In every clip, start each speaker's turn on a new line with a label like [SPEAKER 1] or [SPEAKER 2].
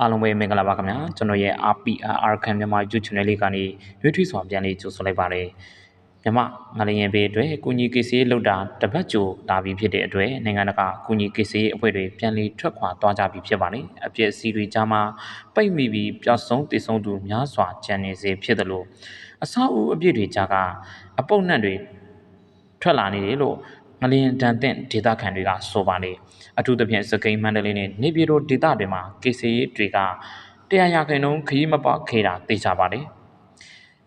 [SPEAKER 1] အားလုံးပဲမင်္ဂလာပါခင်ဗျာကျွန်တော်ရဲ့ RPR Arkan မြန်မာ YouTube Channel လေးကနေရွေးထွေးစွာပြန်လေးကြိုဆိုလိုက်ပါတယ်မြမငလျင်ဘေးအတွက်ကုညီကေစီလောက်တာတပတ်ကြိုလာပြီးဖြစ်တဲ့အတွက်နိုင်ငံတကာကုညီကေစီအဖွဲ့တွေပြန်လည်ထွက်ခွာသွားကြပြီဖြစ်ပါတယ်အပြည့်အစည်းတွေကြားမှာပိတ်မိပြီးပျောက်ဆုံးတည်ဆုံးသူများစွာကြံနေစေဖြစ်တယ်လို့အဆောက်အဦအပြည့်တွေကြားကအပုပ်နှံ့တွေထွက်လာနေတယ်လို့ ငလျင်တန်တဲ့ဒေတာခန်တွေကဆိုပါလေအထူးသဖြင့်စကိန်းမန္တလေးနဲ့နေပြည်တော်ဒေတာတွေမှာကေစီတွေကတရားရခိုင်နှုန်းခရီးမပေါက်ခေတာသိကြပါလေ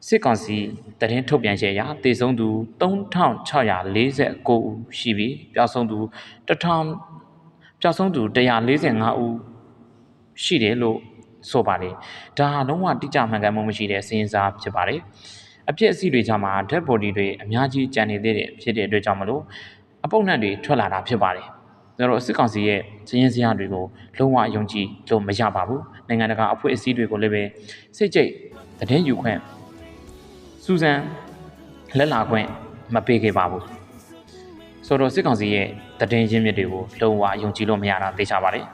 [SPEAKER 1] စစ်ကောင်စီတရင်ထုတ်ပြန်ချက်အရတေဆုံးသူ3649ဦးရှိပြီးပျောက်ဆုံးသူ1000ပျောက်ဆုံးသူ145ဦးရှိတယ်လို့ဆိုပါလေဒါဟာလုံးဝတိကျမှန်ကန်မှုမရှိတဲ့စီးရင်စားဖြစ်ပါတယ်အပြစ်အစီတွေကြားမှာ dead body တွေအများကြီးကျန်နေသေးတယ်ဖြစ်တဲ့အတွက်ကြောင့်မလို့ အပုပ်နှံတွေထွက်လာတာဖြစ်ပါတယ်ကျွန်တော်စစ်ကောင်စီရဲ့စည်ရင်စရာတွေကိုလုံးဝယုံကြည်လို့မရပါဘူးနိုင်ငံတကာအဖွဲ့အစည်းတွေကိုလည်းပဲစိတ်ကြိတ်တည်ယူခွင့်စူဇန်လက်လာခွင့်မပေးခဲ့ပါဘူးဆိုတော့စစ်ကောင်စီရဲ့တည်င်းရင်းမြစ်တွေကိုလုံးဝယုံကြည်လို့မရတာသိချပါတယ်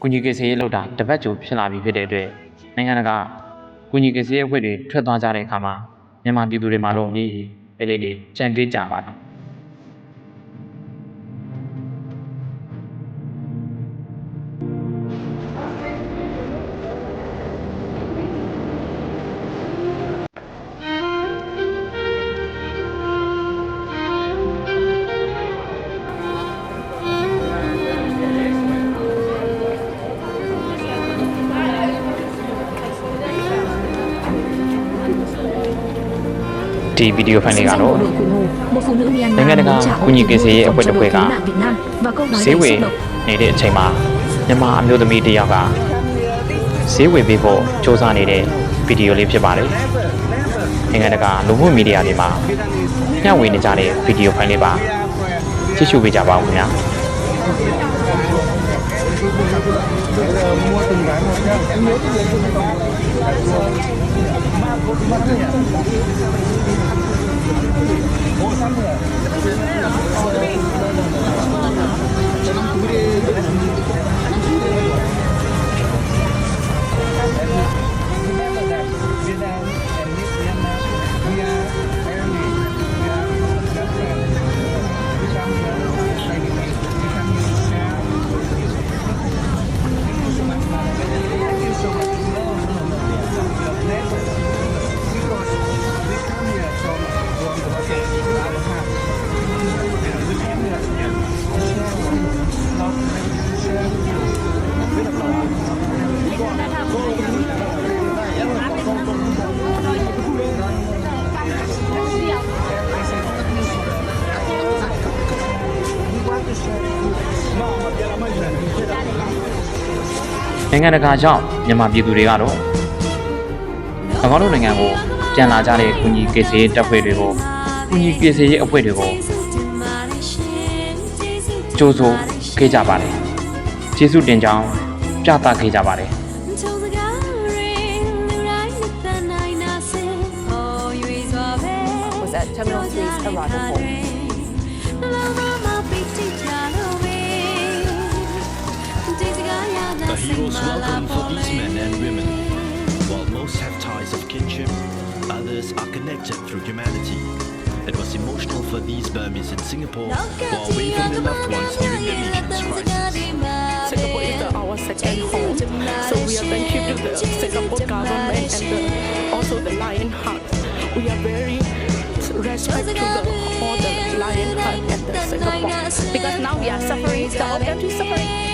[SPEAKER 1] ကုညီကေဆေးရေးလောက်တာတပတ်ကြိုဖြစ်လာပြီဖြစ်တဲ့အတွက်နိုင်ငံတကာကုညီကေဆေးရေးအဖွဲ့တွေထွက်သွားကြတဲ့အခါမှာမြန်မာပြည်သူတွေမှာတော့ ဒီအဲ့လေးလေးကြံပေးကြပါတော့ ဒီဗီဒီယိုဖိုင်လေးကတော့
[SPEAKER 2] một phụ nữ Myanmar
[SPEAKER 1] နိုင်ငံတကာ
[SPEAKER 2] muốn trả
[SPEAKER 1] ကုညီကေဆေးရေးအဖွဲ့တစ်ဖွဲ့က
[SPEAKER 2] nạn Việt Nam và câu nói
[SPEAKER 1] ဈေးဝ
[SPEAKER 2] đầy
[SPEAKER 1] ယ်
[SPEAKER 2] xúc động
[SPEAKER 1] နေတဲ့အချိန်မှာမြန်မာအမျိုးသမီးတစ်ယောက်ကဈေးဝယ်ပေးဖို့စ조사နေတဲ့ဗီဒီယိုလေးဖြစ်ပါတယ်နိုင်ငံတကာလူမှုမီဒီယာတွေမှာမျှဝေနေကြတဲ့ဗီဒီယိုဖိုင်လေးပါကြည့်ရှုပေးကြပါဦးခင်ဗျာ để mua từng cái một nhá. Hãy subscribe cho kênh Ghiền Mì Gõ Để không bỏ lỡ những video hấp dẫn နိုင်ငံတကာကြောင့်မြန်မာပြည်သူတွေကတော့၎င်းတို့နိုင်ငံကိုပြန်လာကြတဲ့ကုညီကေဆေးတပ်ဖွဲ့တွေကိုကုညီကေဆေးရေးအဖွဲ့တွေကိုကြိုးဆိုခဲ့ကြပါတယ်ကျေးဇူးတင်ကြောင်းပြသခဲ့ကြပါတယ်
[SPEAKER 3] was at Terminal 3's arrival hall.
[SPEAKER 4] A hero's welcome for these men and women. While most have ties of kinship, others are connected through humanity. It was emotional for these Burmese in Singapore while away from loved ones during the nation's crisis.
[SPEAKER 3] Singapore is our second home, so we are thankful to the Singapore government and the, also the Lion Heart. We are very respect to the all the Lion Heart and the Singapore because now we are suffering, the whole country suffering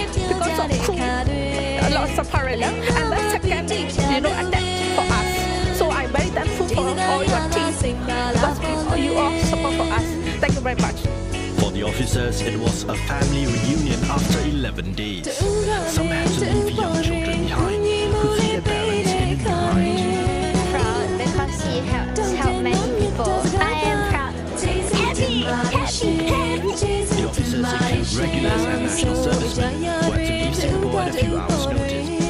[SPEAKER 3] because of coup, a lot of suffering, and the second, you know, attack for us. So I'm very thankful for all your team because you all support for us. Thank you very much.
[SPEAKER 4] For the officers, it was a family reunion after 11 days. Some had to leave young children behind who see their parents in the night.
[SPEAKER 5] proud because she helps help many people. I am proud. Happy, happy, happy.
[SPEAKER 4] The officers include regulars and national servicemen few hours' notice.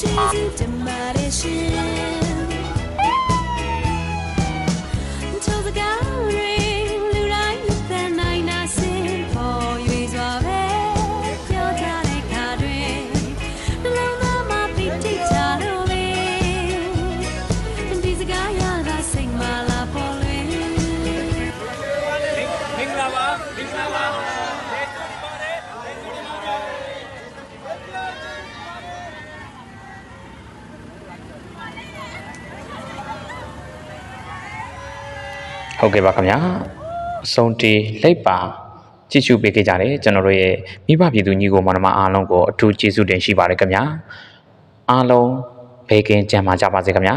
[SPEAKER 6] ကျေးဇူးတ
[SPEAKER 1] ဟုတ်ကဲ့ပါခင်ဗျာအဆုံးတီလက်ပါကြည့်ရှုပေးခဲ့ကြတယ်ကျွန်တော်တို့ရဲ့မိဘပြည်သူညီကိုမောင်နှမအားလုံးကိုအထူးကျေးဇူးတင်ရှိပါတယ်ခင်ဗျာအားလုံးဘေးကင်းကြံပါကြပါစေခင်ဗျာ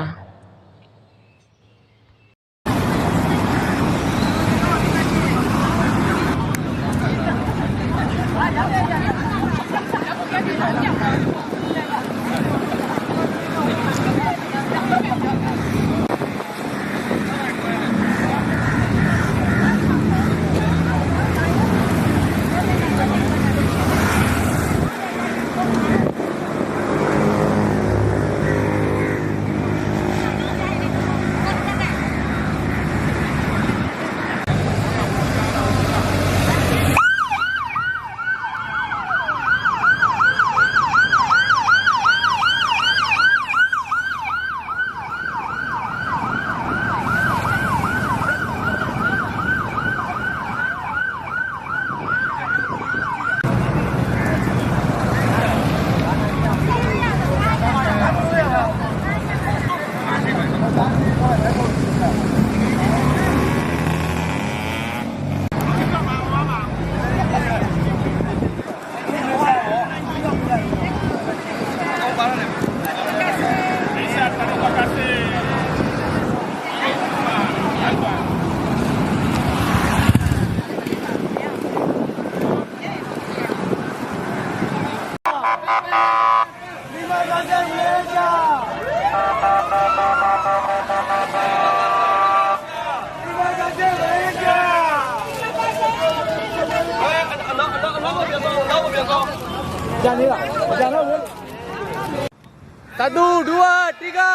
[SPEAKER 1] Jangan ni lah. Jangan lah. Satu, dua, tiga.